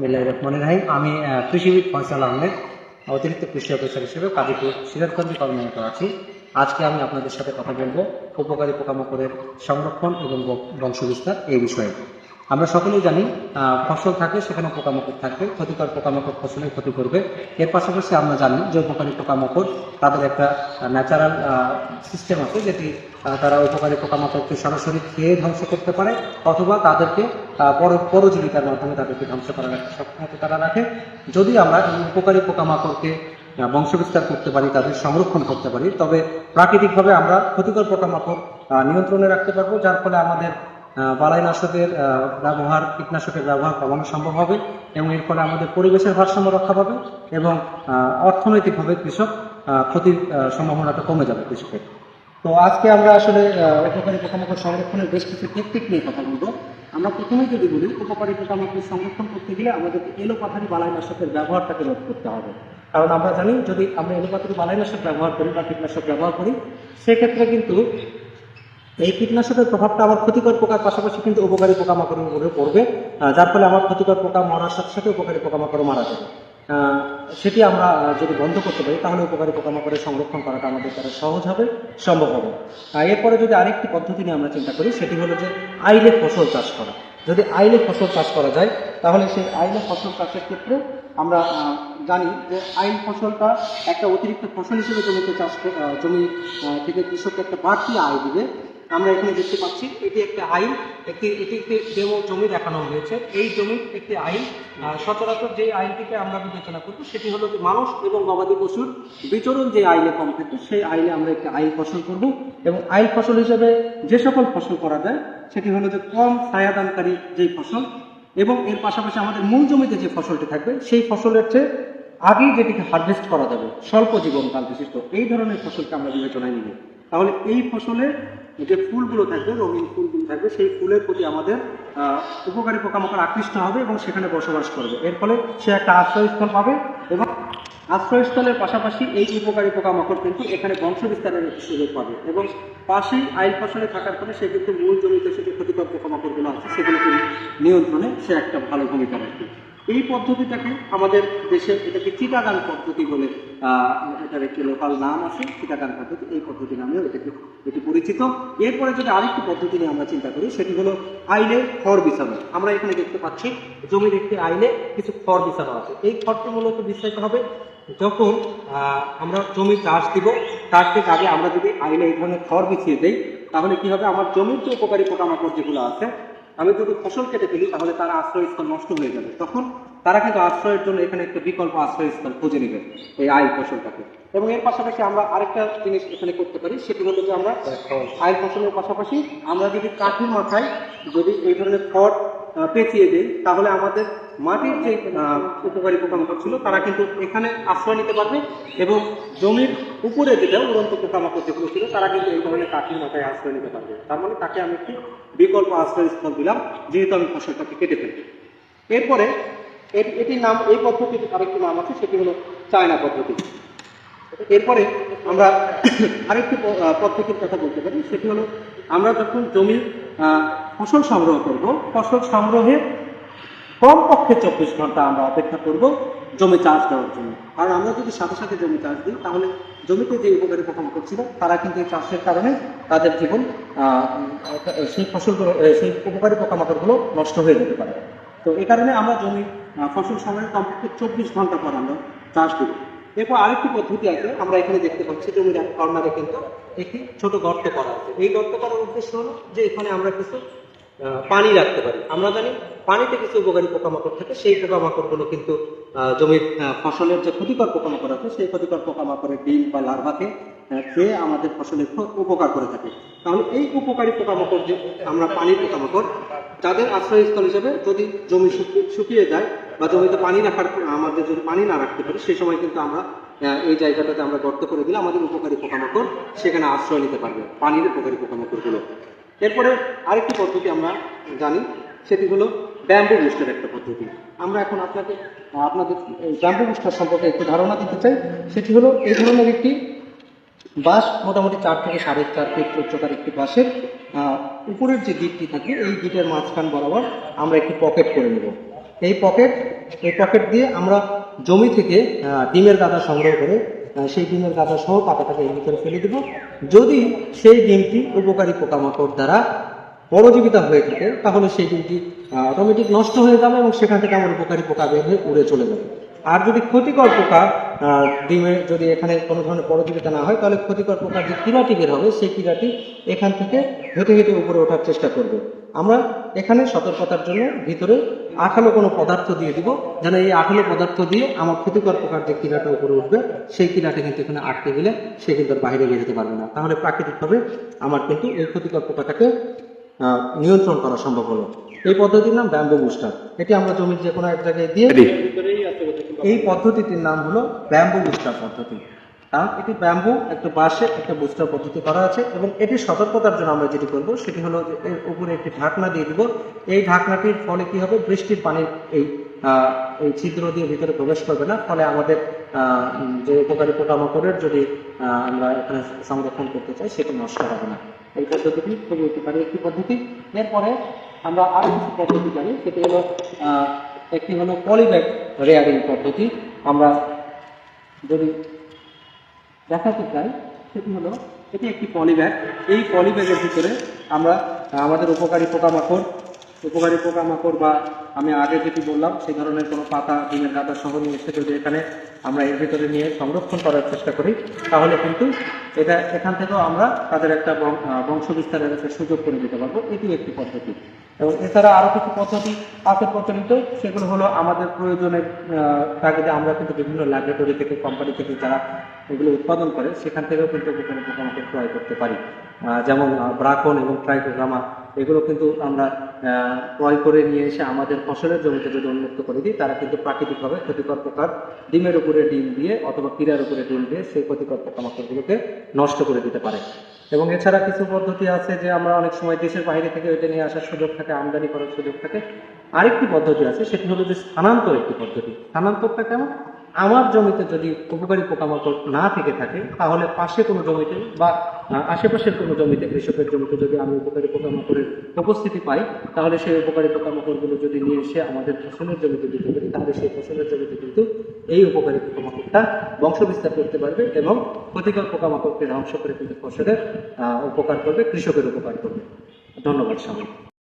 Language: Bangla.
বিল্লাহ রহমান রাহিম। আমি কৃষিবিদ ফয়সাল আহমেদ, অতিরিক্ত কৃষি অফিসার হিসেবে কাজীপুর সিরাজগঞ্জে কর্মরত আছি। আজকে আমি আপনাদের সাথে কথা বলব উপকারী পোকামাকড়ের সংরক্ষণ এবং বংশবিস্তার এই বিষয়ে। আমরা সকলেই জানি ফসল থাকে সেখানে পোকামাকড় থাকবে, ক্ষতিকর পোকামাকড় ফসলের ক্ষতি করবে। এর পাশাপাশি আমরা জানি যে উপকারী পোকামাকড় তাদের একটা ন্যাচারাল সিস্টেম আছে যেটি তারা উপকারী পোকামাকড়কে সরাসরি খেয়ে ধ্বংস করতে পারে, অথবা তাদেরকে পর- পরজীবিতার মাধ্যমে তাদেরকে ধ্বংস করার একটা সক্ষমতা তারা রাখে। যদি আমরা এই উপকারী পোকামাকড়কে বংশবিস্তার করতে পারি, তাদের সংরক্ষণ করতে পারি, তবে প্রাকৃতিকভাবে আমরা ক্ষতিকর পোকামাকড় নিয়ন্ত্রণে রাখতে পারব, যার ফলে আমাদের বালাইনাশকের ব্যবহার, কীটনাশকের ব্যবহার কমানো সম্ভব হবে এবং এর ফলে আমাদের পরিবেশের ভারসাম্য রক্ষা পাবে এবং অর্থনৈতিকভাবে কৃষক ক্ষতির সম্ভাবনাটা কমে যাবে কৃষকের। তো আজকে আমরা আসলে উপকারী পোকামাকড় সংরক্ষণের বেশ কিছু টেকনিক নিয়ে কথা বলব। আমরা প্রথমেই যদি বলি উপকারী পোকামাকড় সংরক্ষণ করতে গেলে আমাদেরকে এলোপাথারি বালাইনাশকের ব্যবহারটাকে রোধ করতে হবে। কারণ আমরা জানি, যদি আমরা এলোপাথারি বালাইনাশক ব্যবহার করি বা কীটনাশক ব্যবহার করি, সেক্ষেত্রে কিন্তু এই কীটনাশকের প্রভাবটা আমার ক্ষতিকর পোকার পাশাপাশি কিন্তু উপকারী পোকামাকড়ের উপরে পড়বে। যার ফলে আমার ক্ষতিকর পোকা মরার সাথে সাথে উপকারী পোকামাকড় মারা যাবে। সেটি আমরা যদি বন্ধ করতে পারি, তাহলে উপকারী পোকামাকড়ের সংরক্ষণ করাটা আমাদের দ্বারা সহজ হবে, সম্ভব হবে। এরপরে যদি আরেকটি পদ্ধতি নিয়ে আমরা চিন্তা করি, সেটি হলো যে আইলে ফসল চাষ করা। যদি আইলে ফসল চাষ করা যায়, তাহলে সেই আইলে ফসল চাষের ক্ষেত্রে আমরা জানি যে আইল ফসলটা একটা অতিরিক্ত ফসল হিসেবে জমিতে চাষ জমি থেকে কৃষককে একটা বাড়তি আয় দিবে। আমরা এখানে দেখতে পাচ্ছি, এটি একটি আইন, একটি, এটি একটি ডেমো জমি দেখানো হয়েছে। এই জমির একটি আইন সচরাচর যে আইনটিকে আমরা বিবেচনা করব, সেটি হলো যে মানুষ এবং গবাদি পশুর বিচরণ যে আইনে কম থাকে সেই আইনে আমরা একটি আইন ফসল করব এবং আইন ফসল হিসেবে যে সকল ফসল করা যায়, সেটি হলো যে কম ছায়াদানকারী যেই ফসল এবং এর পাশাপাশি আমাদের মূল জমিতে যে ফসলটি থাকবে, সেই ফসলের চেয়ে আগেই যেটিকে হারভেস্ট করা যাবে, স্বল্প জীবনকাল বিশিষ্ট, এই ধরনের ফসলকে আমরা বিবেচনায় নিব। তাহলে এই ফসলে যে ফুলগুলো থাকবে, রঙিন ফুলগুলো থাকবে, সেই ফুলের প্রতি আমাদের উপকারী পোকামাকড় আকৃষ্ট হবে এবং সেখানে বসবাস করবে। এর ফলে সে একটা আশ্রয়স্থল পাবে এবং আশ্রয়স্থলের পাশাপাশি এই উপকারী পোকামাকড় কিন্তু এখানে বংশ বিস্তারের সুযোগ পাবে এবং পাশেই আইল ফসলে থাকার ফলে সে কিন্তু মূল জমিতে সে যে ক্ষতিকর পোকামাকড়গুলো আছে, সেগুলোকে নিয়ন্ত্রণে সে একটা ভালো ভূমিকা রাখবে। এই পদ্ধতিটাকে আমাদের দেশে এটাকে চিটাগান পদ্ধতি বলে এটার একটি লোকাল নাম আছে চিটাগান পদ্ধতি, এই পদ্ধতি নামেও এটাকে, এটি পরিচিত। এরপরে যদি আরেকটি পদ্ধতি নিয়ে আমরা চিন্তা করি, সেটি হলো আইলে খড় বিছানো। আমরা এখানে দেখতে পাচ্ছি, জমির একটি আইলে কিছু খড় বিছানো আছে। এই খড়টি মূলত বিস্তারিত হবে যখন আমরা জমি চাষ দিব। তার ঠিক আগে আমরা যদি আইলে এই ধরনের খড় বিছিয়ে দেই, তাহলে কি হবে? আমার জমির যে উপকারী পোকামাকড় যেগুলো আছে আমি যদি ফসল কেটে ফেলি, তাহলে তার আশ্রয়স্থল নষ্ট হয়ে যাবে। তখন তারা কিন্তু আশ্রয়ের জন্য এখানে একটা বিকল্প আশ্রয়স্থল খুঁজে নেবে, এই আইল ফসলটাকে। এবং এর পাশাপাশি আমরা আরেকটা জিনিস এখানে করতে পারি, সেটি হলো যে আমরা আইল ফসলের পাশাপাশি আমরা যদি কাঠের মাথায় যদি এই ধরনের খড় পেঁচিয়ে দিই, তাহলে আমাদের মাটির যে উপকারী পোকামাকড় ছিল তারা কিন্তু এখানে আশ্রয় নিতে পারবে এবং জমির উপরে যেটা উড়ন্ত পোকামাকড় যেগুলো ছিল তারা কিন্তু এই ধরনের কাঠির মাথায় আশ্রয় নিতে পারবে। তার মানে তাকে আমি একটি বিকল্প আশ্রয়স্থল দিলাম যেহেতু আমি ফসলটাকে কেটে ফেলি এরপরে এটি- এটির নাম এই পদ্ধতির আরেকটি নাম আছে সেটি হলো চায়না পদ্ধতি। এরপরে আমরা আরেকটি পদ্ধতির কথা বলতে পারি সেটি হলো আমরা যখন আহ, ফসল সংগ্রহ করব ফসল সংগ্রহে কমপক্ষে চব্বিশ ঘণ্টা আমরা অপেক্ষা করব জমি চাষ দেওয়ার জন্য। আর আমরা যদি সাথে সাথে জমি চাষ দিই, তাহলে জমিতে যে উপকারী পোকামাকড় ছিল তারা কিন্তু এই চাষের কারণে তাদের জীবন সেই ফসলগুলো সেই উপকারী পোকামাকড়গুলো নষ্ট হয়ে যেতে পারে। তো এই কারণে আমরা জমি ফসল সংগ্রহের কমপক্ষে চব্বিশ ঘণ্টা পর আমরা চাষ দেবো এরপর আরেকটি পদ্ধতি আছে, আমরা এখানে দেখতে পাচ্ছি জমির কর্নারে কিন্তু একটি ছোট গর্ত করা আছে। এই গর্ত করার উদ্দেশ্য হলো যে এখানে আমরা কিছু পানি রাখতে পারি। আমরা জানি পানিতে কিছু উপকারী পোকামাকড় থাকে, সেই পোকামাকড়গুলো কিন্তু জমির ফসলের যে ক্ষতিকর পোকামাকড় আছে, সেই ক্ষতিকর পোকামাকড়ের ডিম বা লার্ভাকে খেয়ে আমাদের ফসলের উপকার করে থাকে। তাহলে এই উপকারী পোকামাকড় যে আমরা পানির পোকামাকড়, যাদের আশ্রয়স্থল হিসেবে যদি জমি শুকিয়ে- যায় বা জমিতে পানি রাখার, আমাদের যদি পানি না রাখতে পারি সেই সময় কিন্তু আমরা এই জায়গাটাতে আমরা গর্ত করে দিলে আমাদের উপকারী পোকামাকড় সেখানে আশ্রয় নিতে পারবে, পানির উপকারী পোকামাকড়গুলো। এরপরে আরেকটি পদ্ধতি আমরা জানি, সেটি হলো ব্যাম্বু বুস্টার একটা পদ্ধতি। আমরা এখন আপনাকে আপনাদের ব্যাম্বু বুস্টার সম্পর্কে একটু ধারণা দিতে চাই। সেটি হলো এই ধরনের একটি বাঁশ, মোটামুটি চার থেকে সাড়ে চার ফিট উচ্চতার একটি বাঁশের উপরের যে গিটটি থাকে, এই গিটের মাঝখান বরাবর আমরা একটি পকেট করে নেব। এই পকেট এই পকেট দিয়ে আমরা জমি থেকে ডিমের গাদা সংগ্রহ করে সেই ডিমের গাদা সহ পাতাটাকে এর ভিতরে ফেলে দেব। যদি সেই ডিমটি উপকারী পোকামাকড় দ্বারা পরজীবিতা হয়ে থাকে, তাহলে সেই ডিমটি অটোমেটিক নষ্ট হয়ে যাবে এবং সেখান থেকে আমার উপকারী পোকা বের হয়ে উড়ে চলে যাবে। আর যদি ক্ষতিকর পোকা ডিমে যদি এখানে কোনো ধরনের পরজীবিতা না হয়, তাহলে ক্ষতিকর পোকার যে কিরাটি বের হবে, সেই কিরাটি এখান থেকে হেঁটে হেঁটে উপরে ওঠার চেষ্টা করবে। আমরা এখানে সতর্কতার জন্য ভিতরে আঠালো কোনো পদার্থ দিয়ে দিব যেন এই আঠালো পদার্থ দিয়ে আমার ক্ষতিকর প্রকার যে কিরাটা উপরে উঠবে সেই কিরাটা কিন্তু এখানে আটকে গেলে সে কিন্তু আর বাইরে বের হতে পারবে না। তাহলে প্রাকৃতিকভাবে আমার কিন্তু এই ক্ষতিকর পোকাটাকে নিয়ন্ত্রণ করা সম্ভব হলো। এই পদ্ধতির নাম ব্যাম্বো বুস্টার। এটি আমরা জমির যে কোনো এক জায়গায় দিয়ে এই পদ্ধতিটির নাম হলো ব্যাম্বু বুস্টার পদ্ধতি। কারণ এটি ব্যাম্বু, একটা বাঁশে, একটা বুস্টার পদ্ধতি করা আছে এবং এটি সতর্কতার জন্য আমরা যেটি করব সেটি হলো এর উপরে একটি ঢাকনা দিয়ে দিব। এই ঢাকনাটির ফলে কি হবে? বৃষ্টির পানি এই এই ছিদ্র দিয়ে ভিতরে প্রবেশ করবে না। ফলে আমাদের যে উপকারী পোকামাকড়ের যদি আমরা এখানে সংরক্ষণ করতে চাই, সেটি নষ্ট হবে না। এই পদ্ধতিটি খুবই উপকারী একটি পদ্ধতি। এরপরে আমরা আরও কিছু পদ্ধতি জানি। সেটি হলো একটি হলো পলিব্যাগ রেয়ারিং পদ্ধতি। আমরা যদি দেখাতে চাই সেটি হলো, এটি একটি পলিব্যাগ। এই পলিব্যাগের ভিতরে আমরা, আমাদের উপকারী পোকামাকড় উপকারী পোকামাকড় বা আমি আগে যেটি বললাম, সেই ধরনের কোনো পাতা, ডিমের গাদা সহ নিয়ে এসে যদি এখানে আমরা এর ভিতরে নিয়ে সংরক্ষণ করার চেষ্টা করি, তাহলে কিন্তু এটা, এখান থেকেও আমরা তাদের একটা বংশ বিস্তারের একটা সুযোগ করে দিতে পারব। এটি একটি পদ্ধতি। এবং এছাড়া আরও কিছু পদ্ধতি আছে প্রচলিত। সেগুলো হলো আমাদের প্রয়োজনের তাগিদে আমরা কিন্তু বিভিন্ন ল্যাবরেটরি থেকে কোম্পানি থেকে যারা এগুলো উৎপাদন করে, সেখান থেকেও কিন্তু ক্রয় করতে পারি। যেমন ব্রাকন এবং ট্রাইকোগ্রামা এগুলো কিন্তু আমরা ক্রয় করে নিয়ে এসে আমাদের ফসলের জমিতে যদি উন্মুক্ত করে দিই, তারা কিন্তু প্রাকৃতিকভাবে ক্ষতিকর পোকার ডিমের উপরে ডিম দিয়ে অথবা কিরার উপরে ডিম দিয়ে সেই ক্ষতিকর পোকামাকড়গুলোকে নষ্ট করে দিতে পারে। এবং এছাড়া কিছু পদ্ধতি আছে যে আমরা অনেক সময় দেশের বাইরে থেকে ওইটা নিয়ে আসার সুযোগ থাকে, আমদানি করার সুযোগ থাকে। আরেকটি পদ্ধতি আছে, সেটি হলো যে স্থানান্তর একটি পদ্ধতি। স্থানান্তরটা কেমন? আমার জমিতে যদি উপকারী পোকামাকড় না থেকে থাকে, তাহলে পাশে কোনো জমিতে বা আশেপাশের কোনো জমিতে কৃষকের জমিতে যদি আমি উপকারী পোকামাকড়ের উপস্থিতি পাই, তাহলে সেই উপকারী পোকামাকড়গুলো যদি নিয়ে এসে আমাদের ফসলের জমিতে দিতে পারি, তাহলে সেই ফসলের জমিতে কিন্তু এই উপকারী পোকামাকড়টা বংশ বিস্তার করতে পারবে এবং ক্ষতিকর পোকামাকড়কে ধ্বংস করে কিন্তু ফসলের উপকার করবে, কৃষকের উপকার করবে। ধন্যবাদ সবাই